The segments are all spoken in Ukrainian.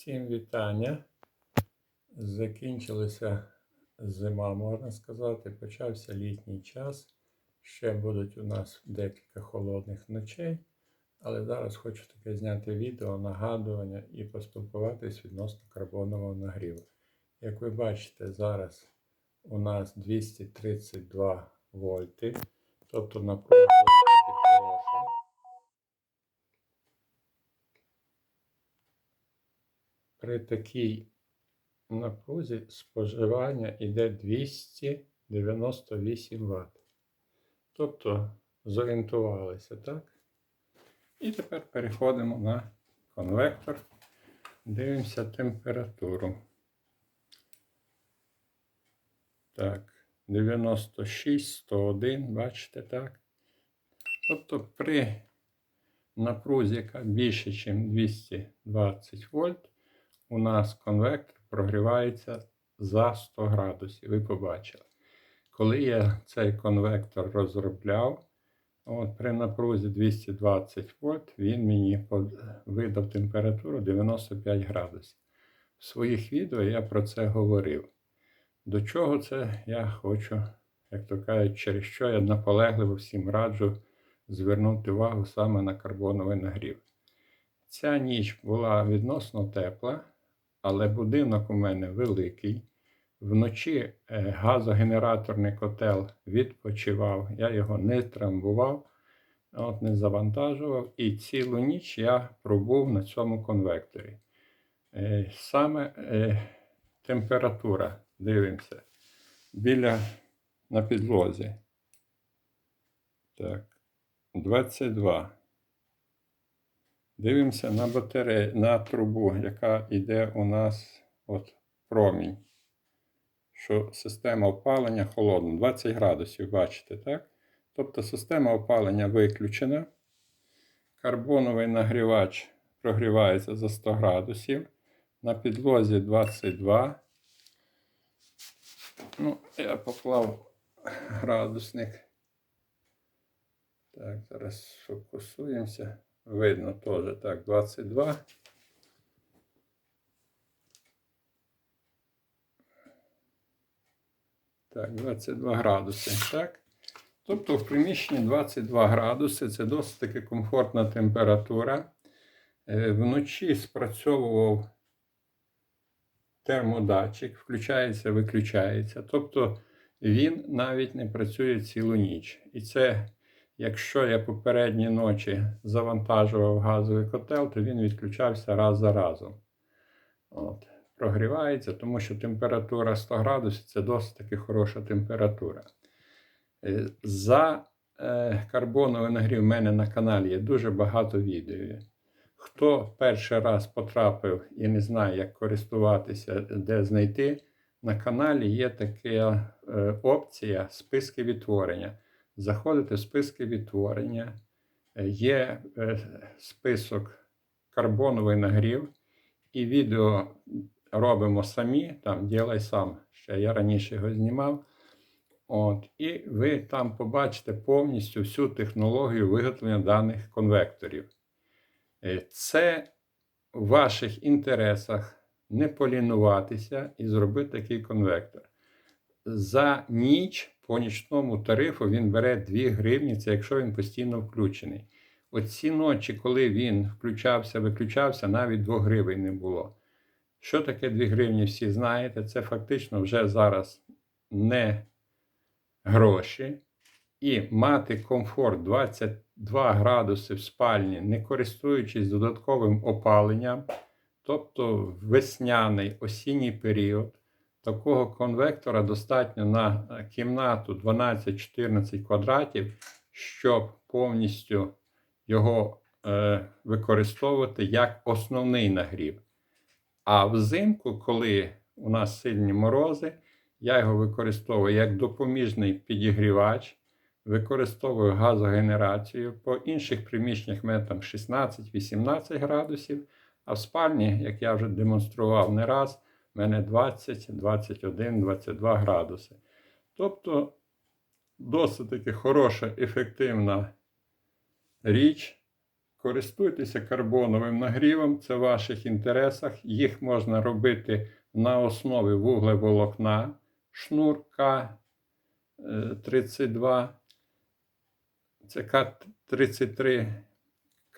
Всім вітання. Закінчилася зима, можна сказати. Почався літній час. Ще будуть у нас декілька холодних ночей. Але зараз хочу таке зняти відео, нагадування і поспілкуватись відносно карбонового нагріву. Як ви бачите, зараз у нас 232 вольти. Тобто напруга При такій напрузі споживання йде 298 Вт. Тобто зорієнтувалися, так? І тепер переходимо на конвектор. Дивимося температуру. Так, 96, 101, бачите, так? Тобто при напрузі, яка більше, ніж 220 вольт, у нас конвектор прогрівається за 100 градусів. Ви побачили. Коли я цей конвектор розробляв, от при напрузі 220 вольт, він мені видав температуру 95 градусів. В своїх відео я про це говорив. До чого це я хочу, як то кажуть, через що я наполегливо всім раджу звернути увагу саме на карбоновий нагрів. Ця ніч була відносно тепла, але будинок у мене великий. Вночі е, газогенераторний котел відпочивав, я його не трамбував, от, не завантажував. І цілу ніч я пробув на цьому конвекторі. Е, Саме е, температура, дивимося, біля на підлозі. Так, 22. Дивимося на батарею, на трубу, яка йде у нас от промінь. Що система опалення холодна. 20 градусів, бачите, так? Тобто система опалення виключена. Карбоновий нагрівач прогрівається за 100 градусів. На підлозі 22. Ну, я поклав градусник. Так, зараз фокусуємося. Видно теж так, 22. Так, 22 градуси. Так? Тобто в приміщенні 22 градуси це досить таки комфортна температура. Е, Вночі спрацьовував термодатчик, включається, виключається. Тобто він навіть не працює цілу ніч. І це Якщо я попередні ночі завантажував газовий котел, то він відключався раз за разом. От. Прогрівається, тому що температура 100 градусів це досить таки хороша температура. Е, За е, карбоновий нагрів в мене на каналі є дуже багато відео. Хто перший раз потрапив і не знає, як користуватися, де знайти, на каналі є така е, опція списки відтворення. Заходите в списки відтворення, е, є е, список карбоновий нагрів, і відео робимо самі, там ділай сам. Ще я раніше його знімав. От, І ви там побачите повністю всю технологію виготовлення даних конвекторів. Е, Це в ваших інтересах не полінуватися і зробити такий конвектор. За ніч по нічному тарифу він бере 2 гривні, це якщо він постійно включений. Оці ночі, коли він включався, виключався, навіть 2 гривень не було. Що таке 2 гривні, всі знаєте, це фактично вже зараз не гроші. І мати комфорт 22 градуси в спальні, не користуючись додатковим опаленням, тобто весняний осінній період. Такого конвектора достатньо на е, кімнату 12-14 квадратів, щоб повністю його е, використовувати як основний нагрів. А взимку, коли у нас сильні морози, я його використовую як допоміжний підігрівач, використовую газогенерацію. По інших приміщеннях мене там 16-18 градусів, а в спальні, як я вже демонстрував не раз, в мене 20, 21, 22 градуси. Тобто досить таки хороша, ефективна річ, користуйтеся карбоновим нагрівом, це в ваших інтересах. Їх можна робити на основі вуглеволокна, шнур К32, це К33,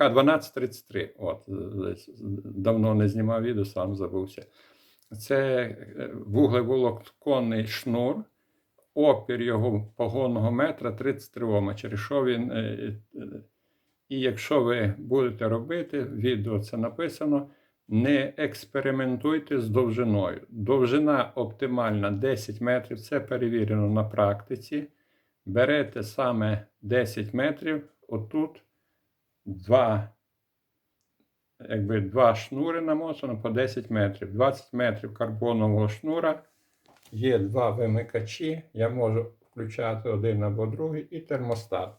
К1233. От, давно не знімав відео, сам забувся. Це е, вуглеволоконний шнур. Опір його погонного метра 33 Ома, через що він. е, І якщо ви будете робити, відео це написано, не експериментуйте з довжиною. Довжина оптимальна 10 метрів, це перевірено на практиці. Берете саме 10 метрів, отут два, якби два шнури намотано по 10 метрів. 20 метрів карбонового шнура. Є два вимикачі. Я можу включати один або другий, і термостат.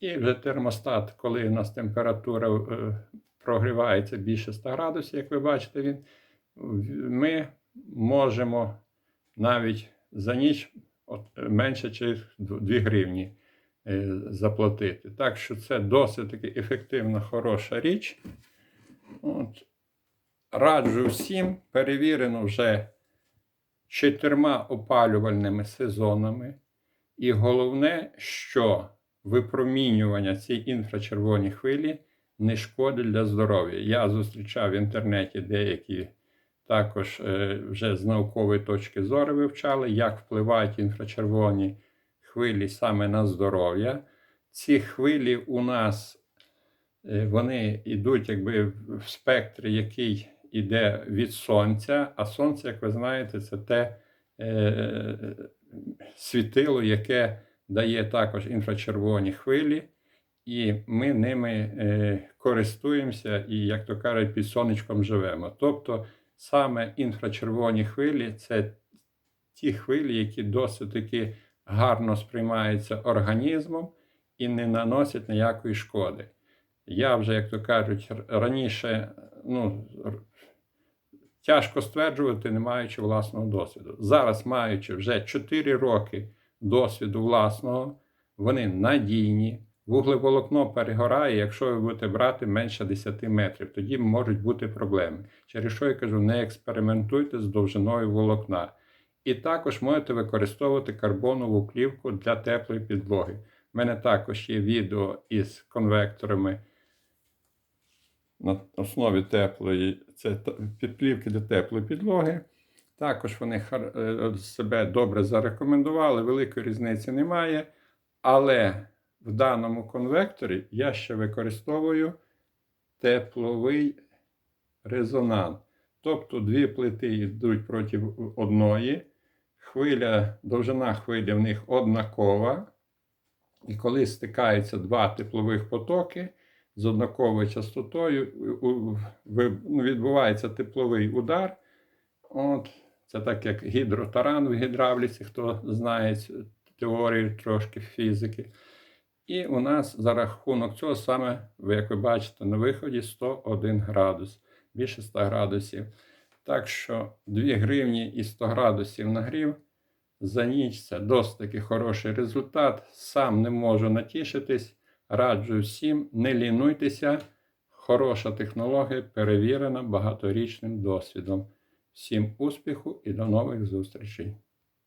І вже термостат, коли у нас температура е, прогрівається більше 100 градусів, як ви бачите, він, ми можемо навіть за ніч менше чи 2 гривні е, заплатити. Так що це досить таки ефективна, хороша річ. От. Раджу всім, перевірено вже чотирма опалювальними сезонами. І головне, що випромінювання цієї інфрачервоні хвилі не шкодить для здоров'я. Я зустрічав в інтернеті деякі також е, вже з наукової точки зору вивчали, як впливають інфрачервоні хвилі саме на здоров'я. Ці хвилі у нас вони йдуть якби в спектрі, який іде від сонця. А сонце, як ви знаєте, це те е, світило, яке дає також інфрачервоні хвилі, і ми ними е, користуємося і, як то кажуть, під сонечком живемо. Тобто саме інфрачервоні хвилі це ті хвилі, які досить таки гарно сприймаються організмом і не наносять ніякої шкоди. Я вже, як то кажуть, раніше ну, тяжко стверджувати, не маючи власного досвіду. Зараз, маючи вже 4 роки досвіду власного, вони надійні. Вуглеволокно перегорає, якщо ви будете брати менше 10 метрів, тоді можуть бути проблеми. Через що я кажу, не експериментуйте з довжиною волокна. І також можете використовувати карбонову плівку для теплої підлоги. У мене також є відео із конвекторами на основі теплої, це підплівки для теплої підлоги. Також вони себе добре зарекомендували, великої різниці немає. Але в даному конвекторі я ще використовую тепловий резонанс. Тобто дві плити йдуть проти одної. Хвиля, довжина хвилі в них однакова. І коли стикаються два теплових потоки з однаковою частотою, ну, відбувається тепловий удар. От, Це так як гідротаран в гідравліці, хто знає теорію трошки фізики. І у нас за рахунок цього саме, як ви бачите, на виході 101 градус, більше 100 градусів. Так що 2 гривні і 100 градусів нагрів за ніч це досить таки хороший результат. Сам не можу натішитись. Раджу всім, не лінуйтеся. Хороша технологія перевірена багаторічним досвідом. Всім успіху і до нових зустрічей!